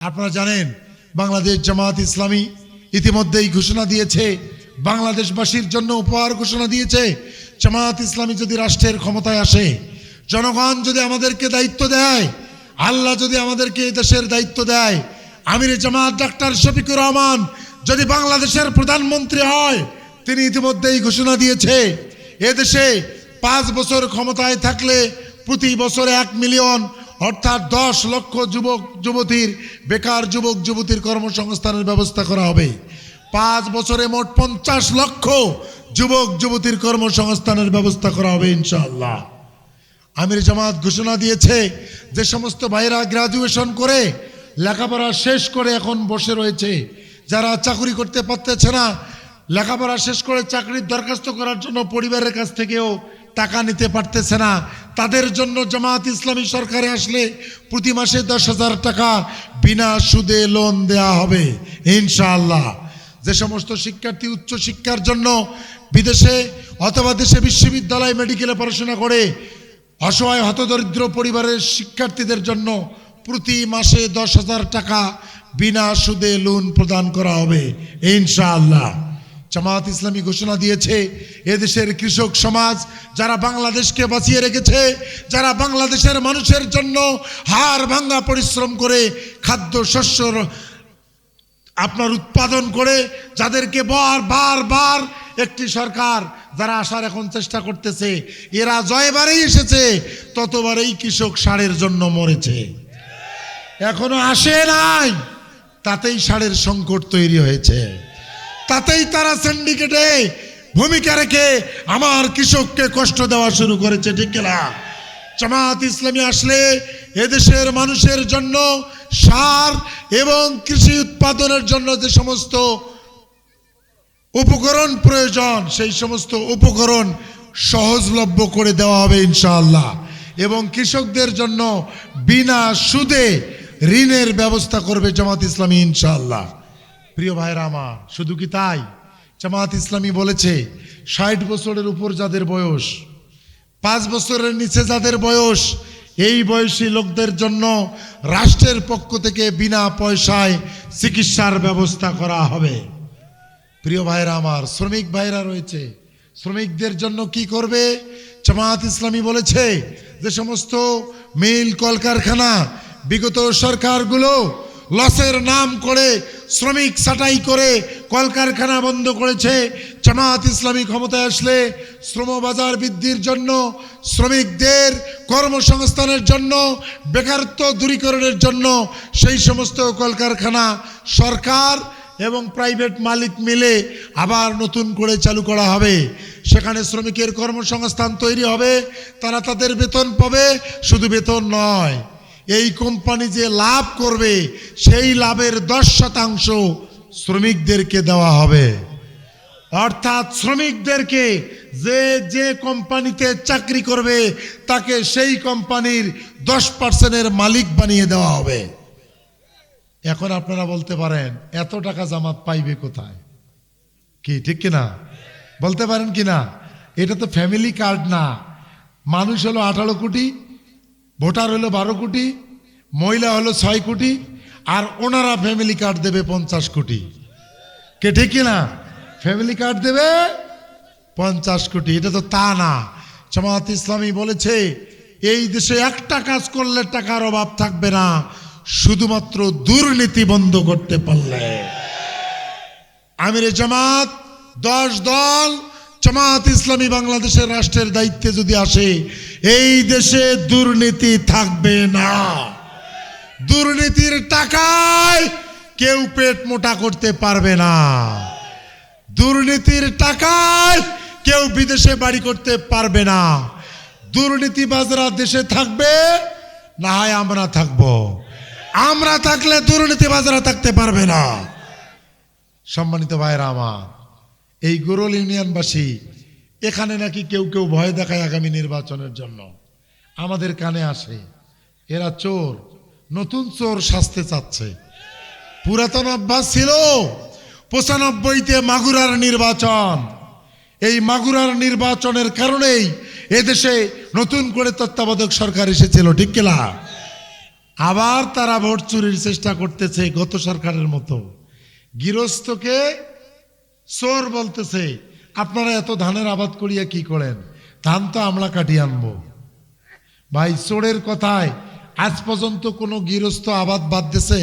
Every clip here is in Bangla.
আপনারা জানেন, বাংলাদেশ জামাত ইসলামী ইতিমধ্যেই ঘোষণা দিয়েছে, বাংলাদেশবাসীর জন্য উপহার ঘোষণা দিয়েছে, জামাত ইসলামী যদি রাষ্ট্রের ক্ষমতায় আসে, জনগণ যদি আমাদেরকে দায়িত্ব দেয়, আল্লাহ যদি আমাদেরকে এই দেশের দায়িত্ব দেয়, আমির জামাত ডাক্তার শফিকুর রহমান যদি বাংলাদেশের প্রধানমন্ত্রী হয়, তিনি ইতিমধ্যেই ঘোষণা দিয়েছে এদেশে পাঁচ বছর ক্ষমতায় থাকলে প্রতি বছরে এক মিলিয়ন অর্থাৎ দশ লক্ষ যুবক, যুবতীর, বেকার যুবক, যুবতীর কর্মসংস্থানের ব্যবস্থা করা হবে। পাঁচ বছরে মোট পঞ্চাশ লক্ষ যুবক, যুবতীর কর্মসংস্থানের ব্যবস্থা করা হবে ইনশাআল্লাহ। আমির জামাত ঘোষণা দিয়েছে যে সমস্ত ভাইরা গ্রাজুয়েশন করে লেখাপড়া শেষ করে এখন বসে রয়েছে। যারা চাকরি করতে পারতেছে না, লেখাপড়া শেষ করে চাকরির দরখাস্ত করার জন্য পরিবারের কাছ থেকেও টাকা নিতে পারতেছে না তাদের জন্য জামাত ইসলামী সরকারে আসলে প্রতি মাসে দশ হাজার টাকা বিনা সুদে লোন দেয়া হবে, ইনশাআল্লাহ। যে সমস্ত শিক্ষার্থী উচ্চ শিক্ষার জন্য বিদেশে অথবা দেশে বিশ্ববিদ্যালয় মেডিকেলে পড়াশোনা করে, অসহায় হতদরিদ্র পরিবারের শিক্ষার্থীদের জন্য প্রতি মাসে দশ হাজার টাকা বিনা সুদে লোন প্রদান করা হবে, ইনশাআল্লাহ। জামাত ইসলামী ঘোষণা দিয়েছে, এদেশের কৃষক সমাজ যারা বাংলাদেশকে বাঁচিয়ে রেখেছে, যারা বাংলাদেশের মানুষের জন্য হাড় ভাঙ্গা পরিশ্রম করে খাদ্য, শস্য, আপনার উৎপাদন করে, যাদেরকে বার বার বার একটি সরকার যারা আসার এখন চেষ্টা করতেছে, এরা জয়বারেই এসেছে, ততবারেই কৃষক সারের জন্য মরেছে। এখনও আসে নাই, তাতেই সারের সংকট তৈরি হয়েছে। তাতেই তারা সিন্ডিকেটে ভূমিকা রেখে আমার কৃষককে কষ্ট দেওয়া শুরু করেছে, ঠিক না জামাত ইসলামী আসলে এদেশের মানুষের জন্য সার এবং কৃষি উৎপাদনের জন্য যে সমস্ত উপকরণ প্রয়োজন, সেই সমস্ত উপকরণ সহজলভ্য করে দেওয়া হবে ইনশাআল্লাহ। এবং কৃষকদের জন্য বিনা সুদে ঋণের ব্যবস্থা করবে জামাত ইসলামী ইনশাআল্লাহ। প্রিয় ভাইরা আমার শুধু কি তাই? জামাত ইসলামী বলেছে, ষাট বছরের উপর যাদের বয়স, পাঁচ বছরের নিচে যাদের বয়স, এই বয়সী লোকদের জন্য রাষ্ট্রের পক্ষ থেকে বিনা পয়সায় চিকিৎসার ব্যবস্থা করা হবে। প্রিয় ভাইরা আমার, শ্রমিক ভাইরা রয়েছে, শ্রমিকদের জন্য কি করবে? জামাত ইসলামী বলেছে, যে সমস্ত মিল কলকারখানা, বিগত সরকারগুলো লসের নাম করে শ্রমিক ছাঁটাই করে কলকারখানা বন্ধ করেছে। জামাত ইসলামী ক্ষমতায় আসলে শ্রমবাজার বৃদ্ধির জন্য, শ্রমিকদের কর্মসংস্থানের জন্য, বেকারত্ব দূরীকরণের জন্য সেই সমস্ত কলকারখানা সরকার এবং প্রাইভেট মালিক মিলে আবার নতুন করে চালু করা হবে। সেখানে শ্রমিকের কর্মসংস্থান তৈরি হবে, তারা তাদের বেতন পাবে, শুধু বেতন নয়। এই কোম্পানি যে লাভ করবে, সেই লাভের দশ শতাংশ শ্রমিকদেরকে দেওয়া হবে। অর্থাৎ শ্রমিকদেরকে যে যে কোম্পানিতে চাকরি করবে, তাকে সেই কোম্পানির দশ পার্সেন্টের মালিক বানিয়ে দেওয়া হবে। এখন আপনারা বলতে পারেন, এত টাকা জামাত পাইবে কোথায়? কি, ঠিক কিনা বলতে পারেন কি না? এটা তো ফ্যামিলি কার্ড না। মানুষ হলো আঠারো কোটি ভোটার হলো বারো কোটি, মহিলা হলো ছয় কোটি, আর ওনারা ফ্যামিলি কার্ড দেবে পঞ্চাশ কোটি। কে ঠিক কিনা ফ্যামিলি কার্ড দেবে পঞ্চাশ কোটি। এটা তো তা না। জামাত ইসলামী বলেছে, এই দেশে একটা কাজ করলে টাকার অভাব থাকবে না, শুধুমাত্র দুর্নীতি বন্ধ করতে পারলে। আমির জামাত, দশ দল জামাত ইসলামী বাংলাদেশের রাষ্ট্রের দায়িত্বে যদি আসে, এই দেশে দুর্নীতি থাকবে না। দুর্নীতির টাকায় কেউ পেট মোটা করতে পারবে না। দুর্নীতির টাকায় কেউ বিদেশে বাড়ি করতে পারবে না। দুর্নীতিবাজরা দেশে থাকবে, না হয় আমরা থাকব। আমরা থাকলে দুর্নীতিবাজরা থাকতে পারবে না। সম্মানিত ভাইরা আমার এই গোরল ইউনিয়নবাসী, এখানে নাকি কেউ কেউ ভয় দেখায় আগামী নির্বাচনের জন্য। আমাদের কানে আসে, এরা চোর, নতুন চোর সাজতে চাচ্ছে। পুরাতন অভ্যাস ছিল, পঁচানব্বইতে মাগুরার নির্বাচন। এই মাগুরার নির্বাচনের কারণেই এদেশে নতুন করে তত্ত্বাবধায়ক সরকার এসেছিল, ঠিক কিনা? আবার তারা ভোট চুরির চেষ্টা করতেছে গত সরকারের মতো। গৃহস্থকে চোর বলতেছে, আপনারা এত ধানের আবাদ করিয়া কি করেন? ধান তো আমরা কাটিয়ে আনব। ভাই, চোরের কথায়, আজ পর্যন্ত কোনো গৃহস্থ আবাদ বাদ দেছে?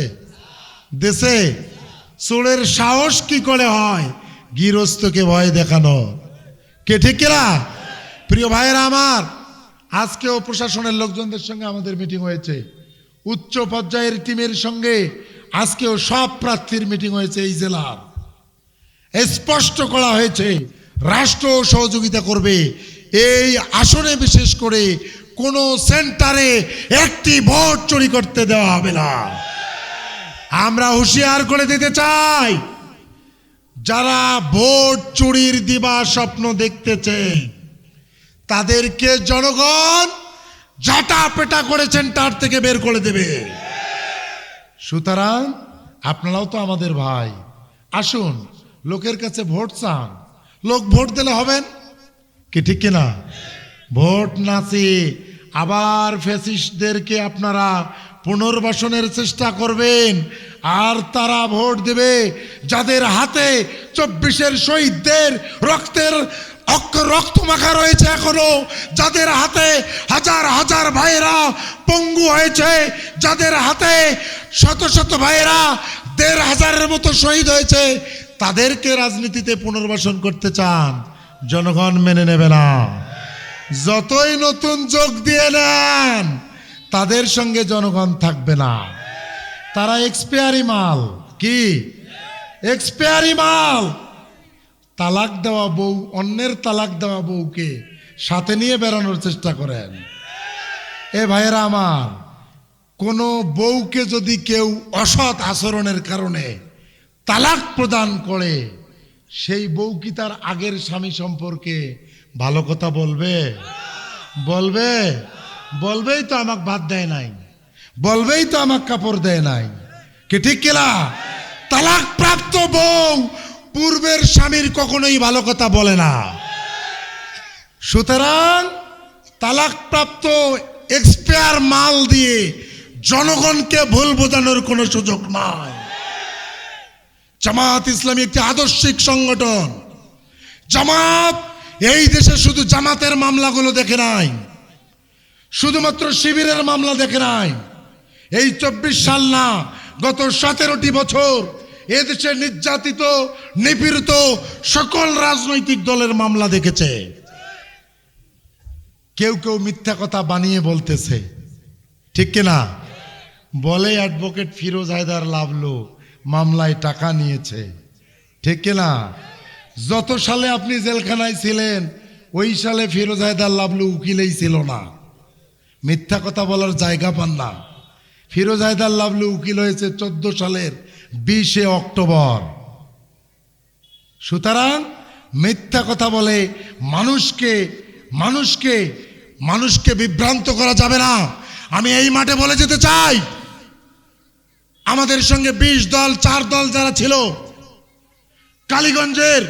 দেশে চোরের সাহস কি করে হয়? গৃহস্থকে ভয় দেখানো। কে ঠিক কিনা প্রিয় ভাইয়েরা আমার, আজকেও প্রশাসনের লোকজনদের সঙ্গে আমাদের মিটিং হয়েছে। উচ্চ পর্যায়ের টিমের সঙ্গে আজকেও সব প্রার্থীর মিটিং হয়েছে এই জেলার। স্পষ্ট করা হয়েছে, রাষ্ট্র সহযোগিতা করবে। এই আসনে বিশেষ করে কোনো সেন্টারে একটি ভোট চুরি করতে দেওয়া হবে না। আমরা হুঁশিয়ার করে দিতে চাই, যারা ভোট চুরির দিবা স্বপ্ন দেখতেছে, তাদেরকে জনগণ জাটা পেটা করেছেন তার থেকে বের করে দেবে। সুতরাং আপনারাও তো আমাদের ভাই। আসুন লোকের কাছে ভোট চান। লোক ভোট দিলে হবেন? কি ঠিক কিনা? ভোট নাচে আবার ফ্যাসিস্টদেরকে আপনারা পুনর্বাসনের চেষ্টা করবেন, আর তারা ভোট দেবে যাদের হাতে চব্বিশের শহীদদের রক্তের রক্ত মাখা রয়েছে এখনও, যাদের হাতে হাজার হাজার ভাইয়েরা পঙ্গু হয়েছে, যাদের হাতে শত শত ভাইয়েরা দেড় হাজারের মতো শহীদ হয়েছে তাদেরকে রাজনীতিতে পুনর্বাসন করতে চান, জনগণ মেনে নেবে না। যতই নতুন যোগ দিয়ে নেন, তাদের সঙ্গে জনগণ থাকবে না। তারা এক্সপায়ারি মাল, কি? এক্সপায়ারি মাল। তালাক দেওয়া বউ, অন্যের তালাক দেওয়া বউকে সাথে নিয়ে বেড়ানোর চেষ্টা করেন। এ ভাইয়েরা আমার, কোনো বউকে যদি কেউ অসৎ আচরণের কারণে তালাক প্রদান করে, সেই বউ কি তার আগের স্বামী সম্পর্কে ভালো কথা বলবে? বলবে? বলবেই তো আমাকে ভাত দেয় নাই। বলবেই তো আমাকে কাপড় দেয় নাই। কে ঠিক কেলা তালাক প্রাপ্ত বউ পূর্বের স্বামীর কখনোই ভালো কথা বলে না। সুতরাং তালাক প্রাপ্ত এক্সপায়ার মাল দিয়ে জনগণকে ভুল বোঝানোর কোনো সুযোগ নাই। জামাত ইসলামী একটি আদর্শিক সংগঠন। জামাত এই দেশে শুধু জামাতের মামলাগুলো দেখে নাই। শুধুমাত্র শিবিরের মামলা দেখে নাই। এই চব্বিশ সাল না, গত সতেরোটি বছর এদেশে নির্যাতিত, নিপীড়িত সকল রাজনৈতিক দলের মামলা দেখেছে। কেউ কেউ মিথ্যা কথা বানিয়ে বলতেছে। ঠিক কিনা? বলে অ্যাডভোকেট ফিরোজ হায়দার লাভলো। মামলায় টাকা নিয়েছে। ঠিক কিনা? যত সালে আপনি জেলখানায় ছিলেন, ওই সালে ফিরোজ হায়দার লাভলু উকিলেই ছিল না। মিথ্যা কথা বলার জায়গা পান না। ফিরোজ হায়দার লাভলু উকিল হয়েছে চোদ্দ সালের বিশে অক্টোবর। সুতরাং মিথ্যা কথা বলে মানুষকে মানুষকে মানুষকে বিভ্রান্ত করা যাবে না। আমি এই মাঠে বলে যেতে চাই। আমাদের সঙ্গে বিশ দল, চার দল যারা ছিল, কালীগঞ্জের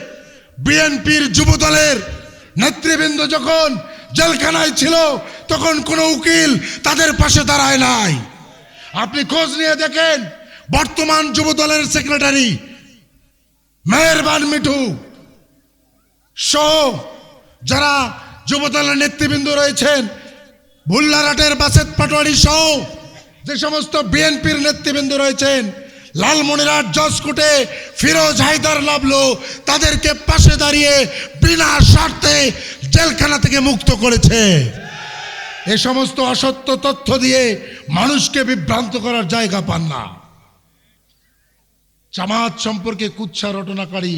বিএনপির যুব দলের নেতৃবৃন্দ যখন জেলখানায় ছিল, তখন কোনো উকিল তাদের পাশে দাঁড়ায় নাই। আপনি খোঁজ নিয়ে দেখেন, বর্তমান যুব দলের সেক্রেটারি, মেহরবান মিঠু সহ যারা যুব দলের নেতৃবৃন্দ রয়েছেন ভুল্লারাটের বাসেত পাটোয়ারি সহ যে সমস্ত বিএনপির নেতৃবৃন্দ রয়েছেন, লালমনিরহাট, জজকোটে ফিরোজ হায়দার লাভলো তাদেরকে পাশে দাঁড়িয়ে বিনা স্বার্থে জেলখানা থেকে মুক্ত করেছে। এ সমস্ত অসত্য তথ্য দিয়ে মানুষকে বিভ্রান্ত করার জায়গা পান না। জামাত সম্পর্কে কুৎসা রটনাকারী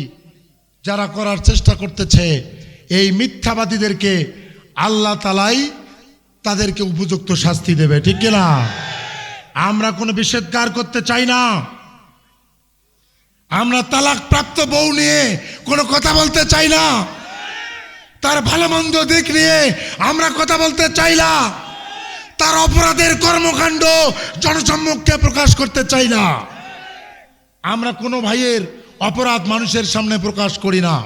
যারা করার চেষ্টা করতেছে, এই মিথ্যাবাদীদেরকে আল্লাহ তালাই তাদেরকে উপযুক্ত শাস্তি দেবে, ঠিক কিনা? আমরা কোনো নিষেধকার করতে চাই না। আমরা তালাক প্রাপ্ত বউ নিয়ে কোনো কথা বলতে চাই না। তার ভালো মন্দ দিক নিয়ে আমরা কথা বলতে চাই না। তার অপরাধের কর্মকাণ্ড জনসম্মুখে প্রকাশ করতে চাই না। আমরা কোনো ভাইয়ের অপরাধ মানুষের সামনে প্রকাশ করি না।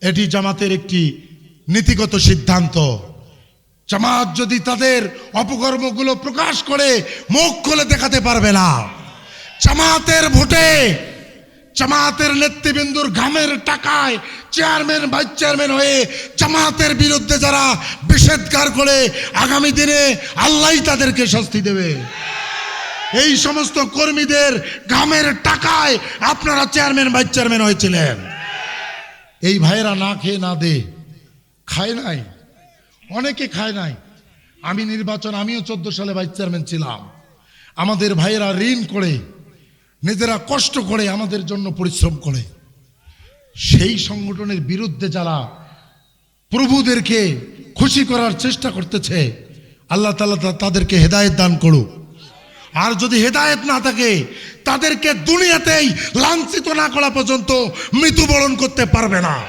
এটি জামাতের একটি নীতিগত সিদ্ধান্ত। জামাত যদি তাদের অপকর্মগুলো প্রকাশ করে, মুখ খুলে দেখাতে পারবে না। জামাতের ভোটে, জামাতের নেতৃবৃন্দুর ঘামের টাকায় চেয়ারম্যান, ভাইস চেয়ারম্যান হয়ে জামাতের বিরুদ্ধে যারা বিষেধকার করে আগামী দিনে আল্লাহ তাদেরকে শাস্তি দেবে। এই সমস্ত কর্মীদের ঘামের টাকায় আপনারা চেয়ারম্যান, ভাইস চেয়ারম্যান হয়েছিলেন। এই ভাইয়েরা না খেয়ে না দে, খায় নাই। অনেকে খায় নাই। আমি নির্বাচন, আমিও চোদ্দ সালে ভাইস চেয়ারম্যান ছিলাম। আমাদের ভাইয়েরা ঋণ করে, নিজেরা কষ্ট করে আমাদের জন্য পরিশ্রম করে। সেই সংগঠনের বিরুদ্ধে যারা প্রভুদেরকে খুশি করার চেষ্টা করতেছে, আল্লাহ তালা তাদেরকে হেদায়েত দান করুক। আর যদি হেদায়েত না থাকে, তাদেরকে দুনিয়াতেই লাঞ্ছিত না করা পর্যন্ত মৃত্যুবরণ করতে পারবে না।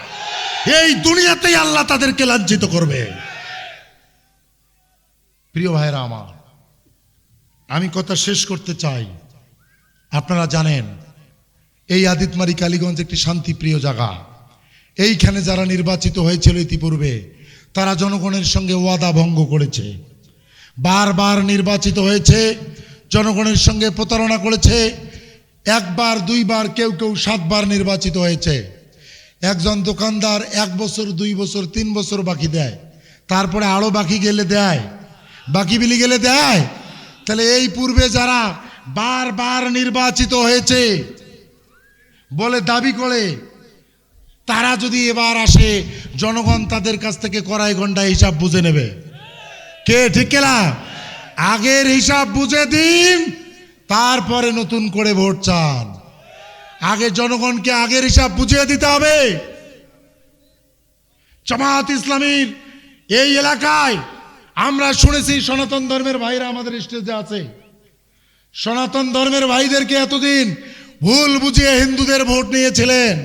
এই দুনিয়াতেই আল্লাহ তাদেরকে লাঞ্ছিত করবে। প্রিয় ভাইরা আমার, আমি কথা শেষ করতে চাই। আপনারা জানেন, এই আদিতমারি কালীগঞ্জ একটি শান্তিপ্রিয় জায়গা। এইখানে যারা নির্বাচিত হয়েছিল ইতিপূর্বে, তারা জনগণের সঙ্গে ওয়াদা ভঙ্গ করেছে। বারবার নির্বাচিত হয়েছে, জনগণের সঙ্গে প্রতারণা করেছে। একবার, দুইবার, কেউ কেউ সাতবার নির্বাচিত হয়েছে। একজন দোকানদার এক বছর, দুই বছর, তিন বছর বাকি দেয়। তারপরে আরও বাকি গেলে দেয়। বাকি বিলি গেলে দেয়। তাহলে এই পূর্বে যারা বারবার নির্বাচিত হয়েছে, বলে দাবি করে, তারা যদি এবার আসে, জনগণ তাদের কাছ থেকে কড়াই ঘণ্টা হিসাব বুঝে নেবে। কে, ঠিক কেলা? আগের হিসাব বুঝে দিন, তারপরে নতুন করে ভোট চান। আগে জনগণকে আগের হিসাব বুঝিয়ে দিতে হবে। জামাত ইসলামীর এই এলাকায় আমরা শুনেছি সনাতন ধর্মের ভাইরা আমাদের স্টেজে আছে। সনাতন ধর্মের ভাইদেরকে এতদিন ভুল বুঝিয়ে হিন্দুদের ভোট নিয়েছিলেন।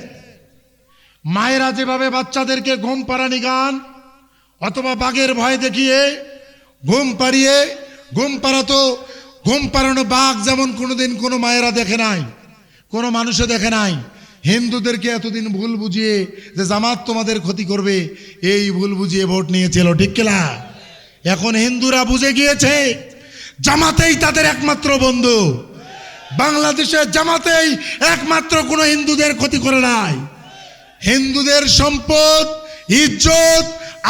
মায়েরা যেভাবে বাচ্চাদেরকে ঘুম পাড়ানি গান অথবা বাঘের ভয় দেখিয়ে ঘুম পাড়িয়ে, ঘুম পাড়াতো, ঘুম পাড়ানো বাঘ যেমন কোনোদিন কোনো মায়েরা দেখে নাই, কোনো মানুষে দেখে নাই। হিন্দুদেরকে এতদিন ভুল বুঝিয়ে যে জামাত তোমাদের ক্ষতি করবে, এই ভুল বুঝিয়ে ভোট নিয়েছিল, ঠিক কিনা এখন হিন্দুরা বুঝে গিয়েছে, জামাতেই তাদের একমাত্র বন্ধু। বাংলাদেশের জামাতেই একমাত্র কোনো হিন্দুদের ক্ষতি করে নাই। হিন্দুদের সম্পদ, ইজ্জত,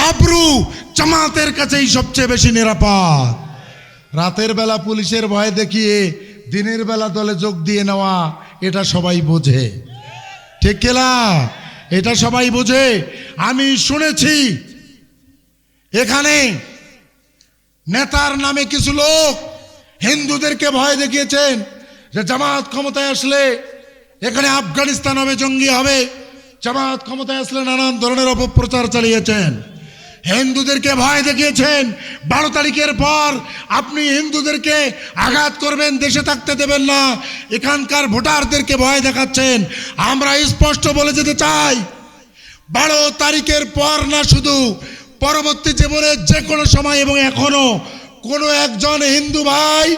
আবরু জামাতের কাছেই সবচেয়ে বেশি নিরাপদ। রাতের বেলা পুলিশের ভয় দেখিয়ে দিনের বেলা দলে যোগ দিয়ে নেওয়া, এটা সবাই বোঝে। ঠিক কেলা এটা সবাই বোঝে। আমি শুনেছি, এখানে নেতার নামে কিছু লোক হিন্দুদেরকে ভয় দেখিয়েছেন যে জামাত ক্ষমতায় আসলে এখানে আফগানিস্তান হবে, জঙ্গি হবে। জামাত ক্ষমতায় আসলে নানান ধরনের অপপ্রচার চালিয়েছেন। হিন্দুদেরকে ভয় দেখিয়েছেন। বারো তারিখের পর আপনি হিন্দুদেরকে আঘাত করবেন, দেশে থাকতে দেবেন না। এখানকার ভোটারদেরকে ভয় দেখাচ্ছেন। আমরা স্পষ্ট বলে যেতে চাই, বারো তারিখের পর না শুধু পরবর্তী জীবনে যে কোনো সময় এবং এখনও কোনো একজন হিন্দু ভাই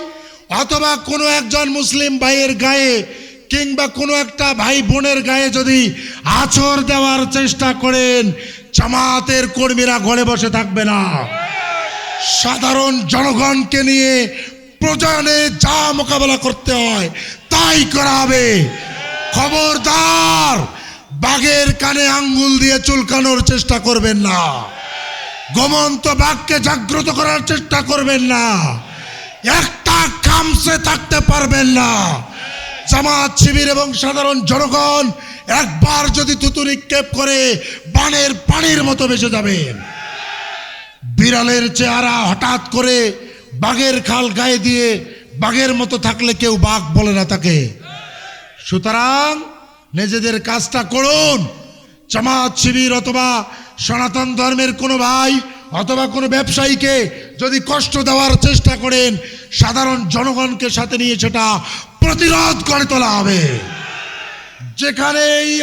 অথবা কোনো একজন মুসলিম ভাইয়ের গায়ে কিংবা কোনো একটা ভাই বোনের গায়ে যদি আছর দেওয়ার চেষ্টা করেন, জামাতের কর্মীরা ঘরে বসে থাকবে না। সাধারণ জনগণকে নিয়ে প্রয়োজনে যা মোকাবেলা করতে হয়, তাই করা হবে। খবরদার, বাঘের কানে আঙ্গুল দিয়ে চুলকানোর চেষ্টা করবেন না। গমন্ত বাঘকে জাগ্রত করার চেষ্টা করবেন না। একটা কামসে থাকতে পারবেন না। জামাত শিবির এবং সাধারণ জনগণ একবার যদি থুতু নিক্ষেপ করে, বানের পানির মতো বেঁচে যাবেন। বিড়ালের চেহারা হঠাৎ করে বাঘের খাল গায়ে দিয়ে বাঘের মতো থাকলে কেউ বাঘ বলে না তাকে। সুতরাং নিজেদের কাজটা করুন। জামাত শিবির অথবা সনাতন ধর্মের কোনো ভাই অথবা কোনো ব্যবসায়ীকে যদি কষ্ট দেওয়ার চেষ্টা করেন, সাধারণ জনগণকে সাথে নিয়ে সেটা প্রতিরোধ করে তোলা হবে। যেখানে এই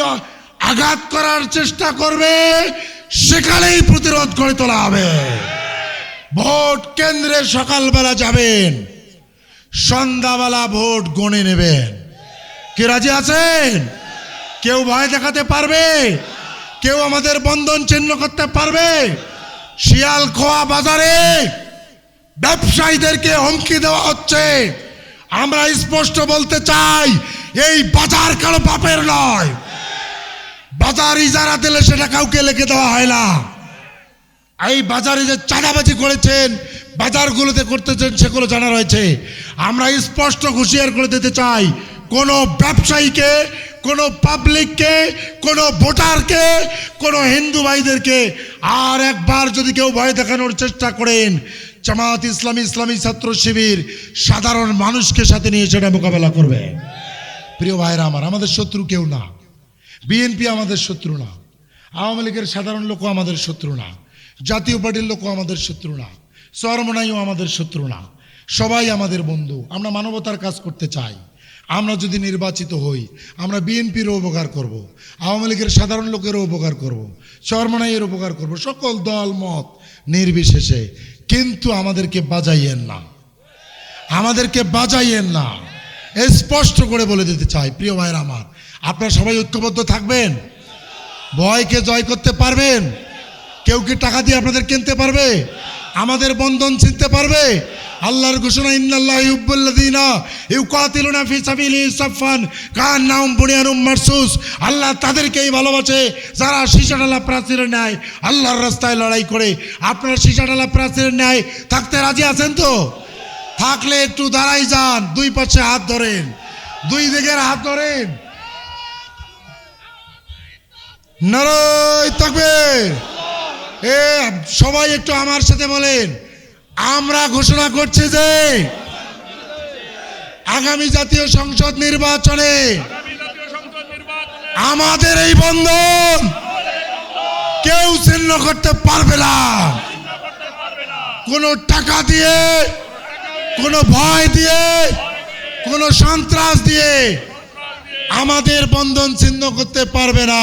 আঘাত করার চেষ্টা করবে, সেখানেই প্রতিরোধ করে তোলা হবে। ভোট কেন্দ্রে সকালবেলা যাবেন, সন্ধ্যাবেলা ভোট গণে নেবেন। কে রাজি আছেন? কেউ ভয় দেখাতে পারবে? কেউ আমাদের বন্ধন চিহ্ন করতে পারবে? শিয়ালখোয়া বাজারে ব্যবসায়ীদেরকে হুমকি দেওয়া হচ্ছে। আমরা স্পষ্ট বলতে চাই, এই বাজার কারও বাপের নয়। বাজার ইজারা দিলে সেটা কাউকে লিখে দেওয়া হয় না। এই বাজারে যে চাঁদাবাজি করেছেন, বাজারগুলোতে করতেছেন সেগুলো জানা রয়েছে। আমরা স্পষ্ট হুঁশিয়ার করে দিতে চাই, কোনো ব্যবসায়ীকে কোনো পাবলিককে কোনো ভোটারকে কোনো হিন্দু ভাইদেরকে আর একবার যদি কেউ ভয় দেখানোর চেষ্টা করেন জামাত ইসলামী ইসলামী ছাত্র শিবির সাধারণ মানুষকে সাথে নিয়ে সেটা মোকাবেলা করবে। প্রিয় ভাইরা আমার, আমাদের শত্রু কেউ না। বিএনপি আমাদের শত্রু না। আওয়ামী লীগের সাধারণ লোকও আমাদের শত্রু না। জাতীয় পার্টির লোকও আমাদের শত্রু না। চরমনাইও আমাদের শত্রু না। সবাই আমাদের বন্ধু। আমরা মানবতার কাজ করতে চাই। আমরা যদি নির্বাচিত হই, আমরা বিএনপিরও উপকার করব। আওয়ামী লীগের সাধারণ লোকেরও উপকার করব। চরমনাইয়ের উপকার করব। সকল দল, মত নির্বিশেষে কিন্তু আমাদেরকে বাজাইয়েন না আমাদেরকে বাজাইয়েন না স্পষ্ট করে বলে দিতে চাই, প্রিয় ভাইয়ের আমার আপনারা সবাই ঐক্যবদ্ধ থাকবেন ভয়কে জয় করতে পারবেন কেউ কি টাকা দিয়ে আপনাদের কিনতে পারবে আমাদের বন্ধন চিনতে পারবে? আল্লাহর ঘোষণা, ইন্নাল্লাহ মারসুস। আল্লাহ তাদেরকেই ভালোবাসে, যারা সীসাডালা প্রাচীরের ন্যায় আল্লাহর রাস্তায় লড়াই করে। আপনারা সীসাডালা প্রাচীরের ন্যায় থাকতে রাজি আছেন তো? থাকলে একটু দাঁড়াই যান, দুই পাশে হাত ধরেন। দুই দিকের হাত ধরেন। নারায় থাকবে এ, সবাই একটু আমার সাথে বলেন। আমরা ঘোষণা করছি যে আগামী জাতীয় সংসদ নির্বাচনে আমাদের এই বন্ধন কেউ ছিন্ন করতে পারবে না। কোনো টাকা দিয়ে, কোনো ভয় দিয়ে, কোনো সন্ত্রাস দিয়ে আমাদের বন্ধন ছিন্ন করতে পারবে না।